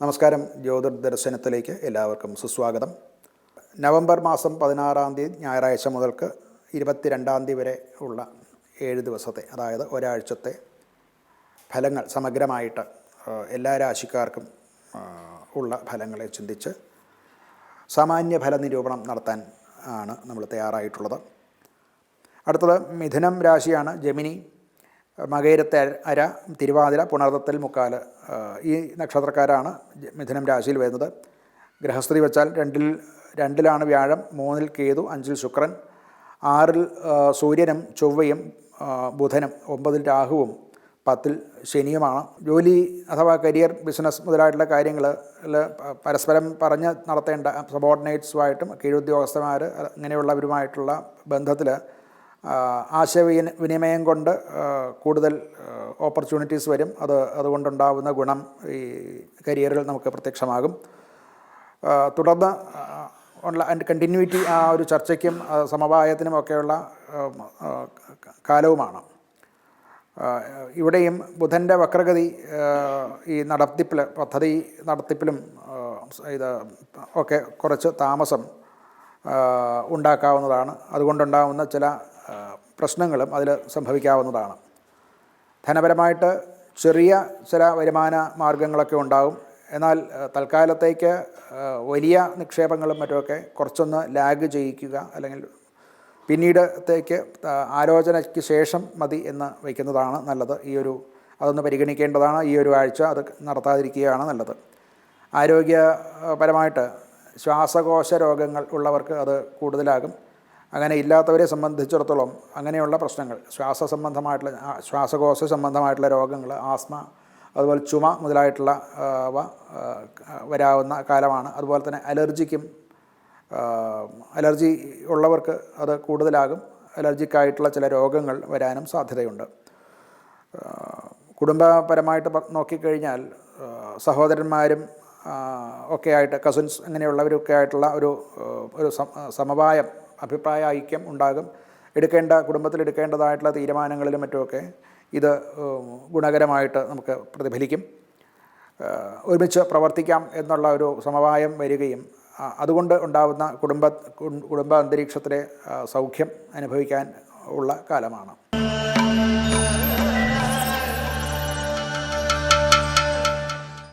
നമസ്കാരം. ജ്യോതിർ ദർശനത്തിലേക്ക് എല്ലാവർക്കും സുസ്വാഗതം. നവംബർ മാസം പതിനാറാം തീയതി ഞായറാഴ്ച മുതൽക്ക് ഇരുപത്തിരണ്ടാം തീയതി വരെ ഉള്ള ഏഴ് ദിവസത്തെ അതായത് ഒരാഴ്ചത്തെ ഫലങ്ങൾ സമഗ്രമായിട്ട് എല്ലാ രാശിക്കാർക്കും ഉള്ള ഫലങ്ങളെ ചിന്തിച്ച് സാമാന്യ ഫല നിരൂപണം നടത്താൻ ആണ് നമ്മൾ തയ്യാറായിട്ടുള്ളത്. അടുത്തത് മിഥുനം രാശിയാണ്. ജമിനി മകയിരത്തെ അര തിരുവാതിര പുണർത്തൽ മുക്കാൽ. ഈ നക്ഷത്രക്കാരാണ് മിഥുനം രാശിയിൽ വരുന്നത്. ഗൃഹസ്ഥിതി വെച്ചാൽ രണ്ടിൽ രണ്ടിലാണ് വ്യാഴം മൂന്നിൽ കേതു അഞ്ചിൽ ശുക്രൻ ആറിൽ സൂര്യനും ചൊവ്വയും ബുധനും ഒമ്പതിൽ രാഹുവും പത്തിൽ ശനിയുമാണ്. ജോലി അഥവാ കരിയർ ബിസിനസ് മുതലായിട്ടുള്ള കാര്യങ്ങൾ പരസ്പരം പറഞ്ഞ് നടത്തേണ്ട സബോർഡിനേറ്റ്സുമായിട്ടും കീഴുദ്യോഗസ്ഥന്മാർ അങ്ങനെയുള്ളവരുമായിട്ടുള്ള ബന്ധത്തിൽ ആശയവിന വിനിമയം കൊണ്ട് കൂടുതൽ ഓപ്പർച്യൂണിറ്റീസ് വരും. അത് അതുകൊണ്ടുണ്ടാകുന്ന ഗുണം ഈ കരിയറിൽ നമുക്ക് പ്രത്യക്ഷമാകും. തുടർന്ന് ഓൺലൈൻ കണ്ടിന്യൂറ്റി ആ ഒരു ചർച്ചയ്ക്കും ആ, സമവായത്തിനും ഒക്കെയുള്ള ആ, ആ, കാലവുമാണ്. ഇവിടെയും ബുധന്റെ വക്രഗതി ഈ നടത്തിപ്പിൽ പദ്ധതി നടത്തിപ്പിലും ഇത് ഒക്കെ കുറച്ച് താമസം ഉണ്ടാക്കാവുന്നതാണ്. അതുകൊണ്ടുണ്ടാകുന്ന ചില പ്രശ്നങ്ങളും അതിൽ സംഭവിക്കാവുന്നതാണ്. ധനപരമായിട്ട് ചെറിയ ചില വരുമാന മാർഗങ്ങളൊക്കെ ഉണ്ടാകും എന്നാൽ തൽക്കാലത്തേക്ക് വലിയ നിക്ഷേപങ്ങളും മറ്റുമൊക്കെ കുറച്ചൊന്ന് ലാഗ് ചെയ്യിക്കുക അല്ലെങ്കിൽ പിന്നീടത്തേക്ക് ആലോചനയ്ക്ക് ശേഷം മതി എന്ന് വയ്ക്കുന്നതാണ് നല്ലത്. ഈ ഒരു അതൊന്ന് പരിഗണിക്കേണ്ടതാണ്. ഈ ഒരു ആഴ്ച അത് നടത്താതിരിക്കുകയാണ് നല്ലത്. ആരോഗ്യപരമായിട്ട് ശ്വാസകോശ രോഗങ്ങൾ ഉള്ളവർക്ക് അത് കൂടുതലാകും. അങ്ങനെ ഇല്ലാത്തവരെ സംബന്ധിച്ചിടത്തോളം അങ്ങനെയുള്ള പ്രശ്നങ്ങൾ ശ്വാസ സംബന്ധമായിട്ടുള്ള ശ്വാസകോശ സംബന്ധമായിട്ടുള്ള രോഗങ്ങൾ ആസ്മ അതുപോലെ ചുമ മുതലായിട്ടുള്ള വരാവുന്ന കാലമാണ്. അതുപോലെ തന്നെ അലർജിക്കും അലർജി ഉള്ളവർക്ക് അത് കൂടുതലാകും. അലർജിക്കായിട്ടുള്ള ചില രോഗങ്ങൾ വരാനും സാധ്യതയുണ്ട്. കുടുംബപരമായിട്ട് നോക്കിക്കഴിഞ്ഞാൽ സഹോദരന്മാരും ഒക്കെ ആയിട്ട് കസിൻസ് അങ്ങനെയുള്ളവരൊക്കെ ആയിട്ടുള്ള ഒരു ഒരു സമവായം അഭിപ്രായ ഐക്യം ഉണ്ടാകും. എടുക്കേണ്ട കുടുംബത്തിൽ എടുക്കേണ്ടതായിട്ടുള്ള തീരുമാനങ്ങളിലും മറ്റുമൊക്കെ ഇത് ഗുണകരമായിട്ട് നമുക്ക് പ്രതിഫലിക്കും. ഒരുമിച്ച് പ്രവർത്തിക്കാം എന്നുള്ള ഒരു സമവായം വരികയും അതുകൊണ്ട് ഉണ്ടാകുന്ന കുടുംബ കുടുംബ അന്തരീക്ഷത്തിലെ സൗഖ്യം അനുഭവിക്കാൻ ഉള്ള കാലമാണ്.